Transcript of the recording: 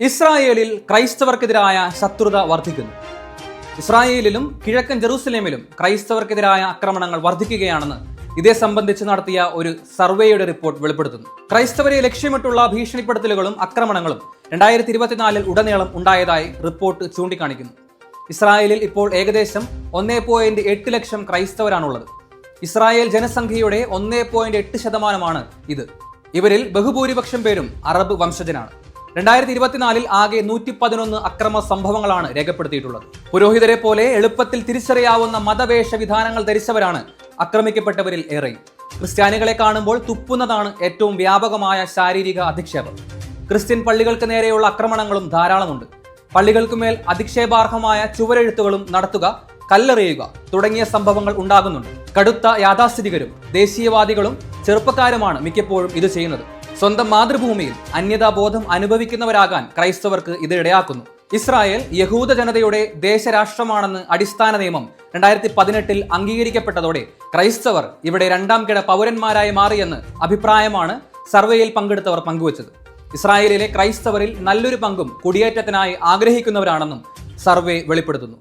ഇസ്രായേലിൽ ക്രൈസ്തവർക്കെതിരായ ശത്രുത വർദ്ധിക്കുന്നു. ഇസ്രായേലിലും കിഴക്കൻ ജെറൂസലേമിലും ക്രൈസ്തവർക്കെതിരായ ആക്രമണങ്ങൾ വർദ്ധിക്കുകയാണെന്ന് ഇതേ സംബന്ധിച്ച് നടത്തിയ ഒരു സർവേയുടെ റിപ്പോർട്ട് വെളിപ്പെടുത്തുന്നു. ക്രൈസ്തവരെ ലക്ഷ്യമിട്ടുള്ള ഭീഷണിപ്പെടുത്തലുകളും ആക്രമണങ്ങളും രണ്ടായിരത്തി ഇരുപത്തിനാലിൽ ഉടനീളം ഉണ്ടായതായി റിപ്പോർട്ട് ചൂണ്ടിക്കാണിക്കുന്നു. ഇസ്രായേലിൽ ഇപ്പോൾ ഏകദേശം ഒന്നേ പോയിന്റ് എട്ട് ലക്ഷം ക്രൈസ്തവരാണുള്ളത്. ഇസ്രായേൽ ജനസംഖ്യയുടെ ഒന്നേ പോയിന്റ് എട്ട് ശതമാനമാണ് ഇത്. ഇവരിൽ ബഹുഭൂരിപക്ഷം പേരും അറബ് വംശജനാണ് രണ്ടായിരത്തി ഇരുപത്തിനാലിൽ ആകെ നൂറ്റി പതിനൊന്ന് അക്രമ സംഭവങ്ങളാണ് രേഖപ്പെടുത്തിയിട്ടുള്ളത്. പുരോഹിതരെ പോലെ എളുപ്പത്തിൽ തിരിച്ചറിയാവുന്ന മതവേഷ വിധാനങ്ങൾ ധരിച്ചവരാണ് ആക്രമിക്കപ്പെട്ടവരിൽ ഏറെ ക്രിസ്ത്യാനികളെ കാണുമ്പോൾ തുപ്പുന്നതാണ് ഏറ്റവും വ്യാപകമായ ശാരീരിക അധിക്ഷേപം. ക്രിസ്ത്യൻ പള്ളികൾക്ക് നേരെയുള്ള ആക്രമണങ്ങളും ധാരാളമുണ്ട്. പള്ളികൾക്കുമേൽ അധിക്ഷേപാർഹമായ ചുവരെഴുത്തുകളും നടത്തുക കല്ലെറിയുക തുടങ്ങിയ സംഭവങ്ങൾ ഉണ്ടാകുന്നുണ്ട്. കടുത്ത യാഥാസ്ഥിതികരും ദേശീയവാദികളും ചെറുപ്പക്കാരുമാണ് മിക്കപ്പോഴും ഇത് ചെയ്യുന്നത്. സ്വന്തം മാതൃഭൂമിയിൽ അന്യതാബോധം അനുഭവിക്കുന്നവരാകാൻ ക്രൈസ്തവർക്ക് ഇത് ഇടയാക്കുന്നു ഇസ്രായേൽ യഹൂദ ജനതയുടെ ദേശരാഷ്ട്രമാണെന്ന് അടിസ്ഥാന നിയമം രണ്ടായിരത്തി പതിനെട്ടിൽ അംഗീകരിക്കപ്പെട്ടതോടെ ക്രൈസ്തവർ ഇവിടെ രണ്ടാം കിട പൗരന്മാരായി മാറിയെന്ന് അഭിപ്രായമാണ് സർവേയിൽ പങ്കെടുത്തവർ പങ്കുവച്ചത്. ഇസ്രായേലിലെ ക്രൈസ്തവരിൽ നല്ലൊരു പങ്കും കുടിയേറ്റത്തിനായി ആഗ്രഹിക്കുന്നവരാണെന്നും സർവേ വെളിപ്പെടുത്തുന്നു.